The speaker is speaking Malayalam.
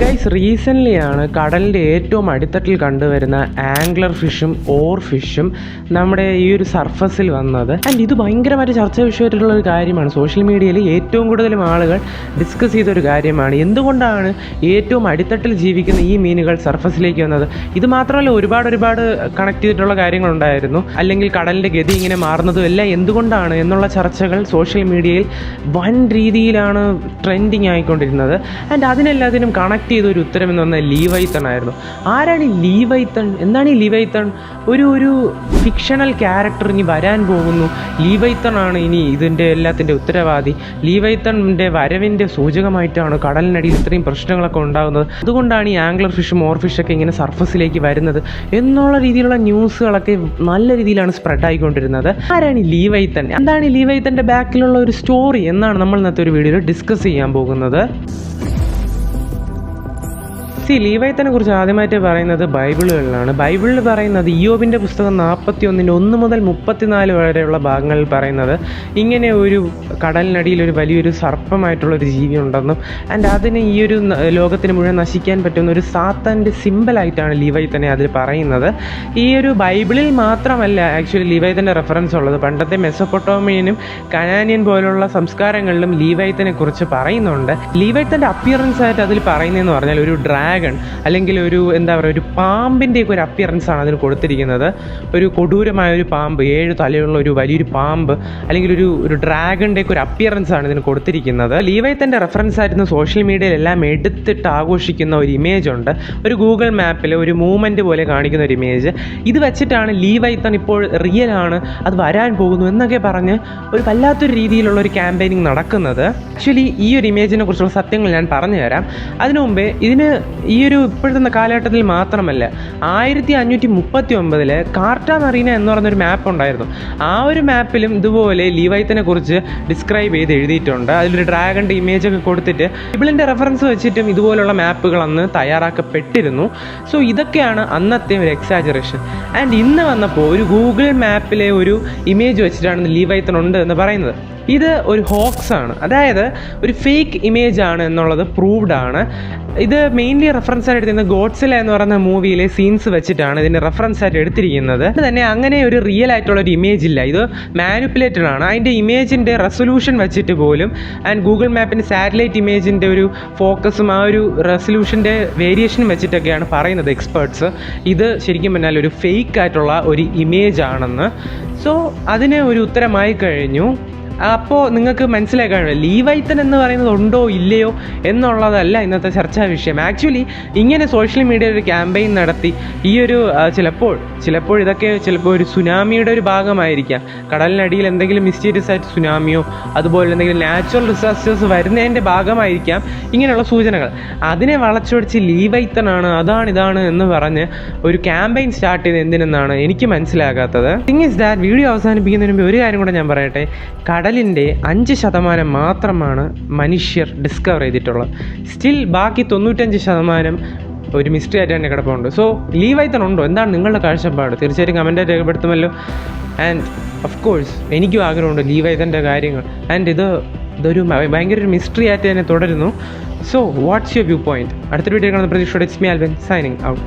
ഗൈസ് റീസെന്റ്ലി ആണ് കടലിന്റെ ഏറ്റവും അടിത്തട്ടിൽ കണ്ടുവരുന്ന ആംഗ്ലർ ഫിഷും ഓർ ഫിഷും നമ്മുടെ ഈ ഒരു സർഫസിൽ വന്നത്. ആൻഡ് ഇത് ഭയങ്കരമായിട്ട് ചർച്ചാ വിഷയമായിട്ടുള്ള ഒരു കാര്യമാണ്. സോഷ്യൽ മീഡിയയിൽ ഏറ്റവും കൂടുതലും ആളുകൾ ഡിസ്കസ് ചെയ്ത ഒരു കാര്യമാണ്. എന്തുകൊണ്ടാണ് ഏറ്റവും അടിത്തട്ടിൽ ജീവിക്കുന്ന ഈ മീനുകൾ സർഫസിലേക്ക് വന്നത്? ഇത് മാത്രമല്ല ഒരുപാട് ഒരുപാട് കണക്ട് ചെയ്തിട്ടുള്ള കാര്യങ്ങളുണ്ടായിരുന്നു. അല്ലെങ്കിൽ കടലിന്റെ ഗതി ഇങ്ങനെ മാറുന്നതും എല്ലാം എന്തുകൊണ്ടാണ് എന്നുള്ള ചർച്ചകൾ സോഷ്യൽ മീഡിയയിൽ വൻ രീതിയിലാണ് ട്രെൻഡിങ് ആയിക്കൊണ്ടിരുന്നത്. ആൻഡ് അതിനെല്ലാത്തിനും കണക്ട് ചെയ്ത ഒരു ഉത്തരം എന്ന് പറഞ്ഞാൽ ലീവൈത്തൺ ആയിരുന്നു. ആരാണ് ഈ ലീവൈത്തൺ എന്താണ് ഈ ലീവൈത്തൺ ഒരു ഒരു ഫിക്ഷണൽ ക്യാരക്ടർ ഇനി വരാൻ പോകുന്നു. ലീവൈത്തൺ ആണ് ഇനി ഇതിന്റെ എല്ലാത്തിന്റെ ഉത്തരവാദി. ലീവൈത്തണിന്റെ വരവിന്റെ സൂചകമായിട്ടാണ് കടലിനടിയിൽ ഇത്രയും പ്രശ്നങ്ങളൊക്കെ ഉണ്ടാകുന്നത്. അതുകൊണ്ടാണ് ഈ ആംഗ്ലർ ഫിഷും ഓർ ഫിഷൊക്കെ ഇങ്ങനെ സർഫസിലേക്ക് വരുന്നത് എന്നുള്ള രീതിയിലുള്ള ന്യൂസുകളൊക്കെ നല്ല രീതിയിലാണ് സ്പ്രെഡ് ആയിക്കൊണ്ടിരുന്നത്. ആരാണ് ഈ ലീവൈത്തൺ എന്താണ് ഈ ലീവൈത്തന്റെ ബാക്കിലുള്ള ഒരു സ്റ്റോറി എന്നാണ് നമ്മൾ ഇന്നത്തെ ഒരു വീഡിയോയിൽ ഡിസ്കസ് ചെയ്യാൻ പോകുന്നത്. സി ലീവൈത്തനെ കുറിച്ച് ആദ്യമായിട്ട് പറയുന്നത് ബൈബിളുകളിലാണ്. ബൈബിളിൽ പറയുന്നത് ഇയോബിന്റെ പുസ്തകം നാൽപ്പത്തി ഒന്നിന്റെ ഒന്ന് മുതൽ മുപ്പത്തിനാല് വരെയുള്ള ഭാഗങ്ങളിൽ പറയുന്നത് ഇങ്ങനെ ഒരു കടലിനടിയിൽ ഒരു വലിയൊരു സർപ്പമായിട്ടുള്ളൊരു ജീവി ഉണ്ടെന്നും ആൻഡ് അതിനെ ഈ ഒരു ലോകത്തിന് മുഴുവൻ നശിക്കാൻ പറ്റുന്ന ഒരു സാത്താന്റെ സിമ്പിളായിട്ടാണ് ലീവൈത്തനെ അതിൽ പറയുന്നത്. ഈ ഒരു ബൈബിളിൽ മാത്രമല്ല ആക്ച്വലി ലീവൈത്തന്റെ റെഫറൻസ് ഉള്ളത്. പണ്ടത്തെ മെസ്സപ്പൊട്ടോമിയനും കനാനിയൻ പോലുള്ള സംസ്കാരങ്ങളിലും ലീവൈത്തനെ കുറിച്ച് പറയുന്നുണ്ട്. ലീവൈത്തന്റെ അപ്പിയറൻസ് ആയിട്ട് അതിൽ പറയുന്നതെന്ന് പറഞ്ഞാൽ ഒരു ഡ്രാഗൺ അല്ലെങ്കിൽ ഒരു എന്താ പറയുക ഒരു പാമ്പിന്റെയൊക്കെ ഒരു അപ്പിയറൻസ് ആണ് അതിന് കൊടുത്തിരിക്കുന്നത്. ഒരു കൊടൂരമായ ഒരു പാമ്പ് ഏഴ് തലയുള്ള ഒരു വലിയൊരു പാമ്പ് അല്ലെങ്കിൽ ഒരു ഒരു ഡ്രാഗണിന്റെയൊക്കെ ഒരു അപ്പിയറൻസ് ആണ് ഇതിന് കൊടുത്തിരിക്കുന്നത്. ലീവൈത്തന്റെ റെഫറൻസ് ആയിരുന്നു സോഷ്യൽ മീഡിയയിലെല്ലാം എടുത്തിട്ട് ആഘോഷിക്കുന്ന ഒരു ഇമേജ് ഉണ്ട്. ഒരു ഗൂഗിൾ മാപ്പിൽ ഒരു മൂവ്മെന്റ് പോലെ കാണിക്കുന്ന ഒരു ഇമേജ് ഇത് വെച്ചിട്ടാണ് ലീവൈത്തൻ ഇപ്പോൾ റിയൽ ആണ് അത് വരാൻ പോകുന്നു എന്നൊക്കെ പറഞ്ഞ് ഒരു വല്ലാത്തൊരു രീതിയിലുള്ള ഒരു ക്യാമ്പയിനിങ് നടക്കുന്നത്. ആക്ച്വലി ഈ ഒരു ഇമേജിനെ കുറിച്ചുള്ള സത്യങ്ങൾ ഞാൻ പറഞ്ഞുതരാം. അതിനു മുമ്പേ ഇതിന് ഈ ഒരു ഇപ്പോഴത്തെ കാലഘട്ടത്തിൽ മാത്രമല്ല ആയിരത്തി അഞ്ഞൂറ്റി മുപ്പത്തി ഒമ്പതിൽ കാർട്ട മറീന എന്ന് പറഞ്ഞൊരു മാപ്പ് ഉണ്ടായിരുന്നു. ആ ഒരു മാപ്പിലും ഇതുപോലെ ലീവൈത്തിനെ കുറിച്ച് ഡിസ്ക്രൈബ് ചെയ്ത് എഴുതിയിട്ടുണ്ട്. അതിലൊരു ഡ്രാഗണിന്റെ ഇമേജ് ഒക്കെ കൊടുത്തിട്ട് ഇബിളിന്റെ റെഫറൻസ് വെച്ചിട്ടും ഇതുപോലുള്ള മാപ്പുകൾ അന്ന് തയ്യാറാക്കപ്പെട്ടിരുന്നു. സോ ഇതൊക്കെയാണ് അന്നത്തെ ഒരു എക്സാജറേഷൻ ആൻഡ് ഇന്ന് വന്നപ്പോൾ ഒരു ഗൂഗിൾ മാപ്പിലെ ഒരു ഇമേജ് വെച്ചിട്ടാണ് ലീവൈത്തൻ ഉണ്ട് എന്ന് പറയുന്നത്. ഇത് ഒരു ഹോക്സ് ആണ് അതായത് ഒരു ഫേക്ക് ഇമേജ് ആണ് എന്നുള്ളത് പ്രൂവ്ഡ് ആണ്. ഇത് മെയിൻലി റെഫറൻസ് ആയിട്ട് എടുത്തിരുന്നത് ഗോഡ്സില എന്ന് പറയുന്ന മൂവിയിലെ സീൻസ് വെച്ചിട്ടാണ് ഇതിന്റെ റെഫറൻസ് ആയിട്ട് എടുത്തിരിക്കുന്നത്. തന്നെ അങ്ങനെ ഒരു റിയൽ ആയിട്ടുള്ള ഒരു ഇമേജ് ഇല്ല. ഇത് മാനിപ്പുലേറ്റഡ് ആണ്. അതിന്റെ ഇമേജിന്റെ റെസൊല്യൂഷൻ വെച്ചിട്ട് പോലും ആൻഡ് ഗൂഗിൾ മാപ്പിന്റെ സാറ്റലൈറ്റ് ഇമേജിന്റെ ഒരു ഫോക്കസും ആ ഒരു റെസൊല്യൂഷന്റെ വേരിയേഷനും വെച്ചിട്ടൊക്കെയാണ് പറയുന്നത് എക്സ്പേർട്സ് ഇത് ശരിക്കും പറഞ്ഞാൽ ഒരു ഫേക്ക് ആയിട്ടുള്ള ഒരു ഇമേജ് ആണെന്ന്. സോ അതിന് ഒരു ഉത്തരമായി കഴിഞ്ഞു. അപ്പോൾ നിങ്ങൾക്ക് മനസ്സിലായി കാണുമല്ലോ ലീവൈത്തൻ എന്ന് പറയുന്നത് ഉണ്ടോ ഇല്ലയോ എന്നുള്ളതല്ല ഇന്നത്തെ ചർച്ചാ വിഷയം. ആക്ച്വലി ഇങ്ങനെ സോഷ്യൽ മീഡിയ ഒരു ക്യാമ്പയിൻ നടത്തി ഈ ഒരു ചിലപ്പോൾ ചിലപ്പോൾ ഇതൊക്കെ ചിലപ്പോൾ ഒരു സുനാമിയുടെ ഒരു ഭാഗമായിരിക്കാം. കടലിനടിയിൽ എന്തെങ്കിലും മിസ്റ്റീരിയസ് ആയിട്ട് സുനാമിയോ അതുപോലെ എന്തെങ്കിലും നാച്ചുറൽ ഡിസാസ്റ്റേഴ്സ് വരുന്നതിന്റെ ഭാഗമായിരിക്കാം ഇങ്ങനെയുള്ള സൂചനകൾ. അതിനെ വളച്ചൊടിച്ച് ലീവൈത്തനാണ് അതാണ് ഇതാണ് എന്ന് പറഞ്ഞ് ഒരു ക്യാമ്പയിൻ സ്റ്റാർട്ട് ചെയ്ത് എന്തിനെന്നാണ് എനിക്ക് മനസ്സിലാകാത്തത്. തിങ് ഇസ് ദാറ്റ് വീഡിയോ അവസാനിപ്പിക്കുന്നതിന് മുമ്പ് ഒരു കാര്യം കൂടെ ഞാൻ പറയട്ടെ. കടലിന്റെ അഞ്ച് ശതമാനം മാത്രമാണ് മനുഷ്യർ ഡിസ്കവർ ചെയ്തിട്ടുള്ളത്. സ്റ്റിൽ ബാക്കി തൊണ്ണൂറ്റഞ്ച് ശതമാനം ഒരു മിസ്റ്ററി ആയിട്ട് തന്നെ കിടപ്പുണ്ട്. സോ ലീവൈത്തൺ ഉണ്ടോ? എന്താണ് നിങ്ങളുടെ കാഴ്ചപ്പാട്? തീർച്ചയായിട്ടും കമന്റ് രേഖപ്പെടുത്തുമല്ലോ. ആൻഡ് ഓഫ് കോഴ്സ് എനിക്കും ആഗ്രഹമുണ്ട് ലീവൈത്തന്റെ കാര്യങ്ങൾ. ആൻഡ് ഇത് ഇതൊരു ഭയങ്കര ഒരു മിസ്റ്ററി ആയിട്ട് തന്നെ തുടരുന്നു. So what's your view point അടുത്തൊരു വീഡിയോ കാണുന്ന പ്രതീക്ഷയോടെ it's me Alban signing out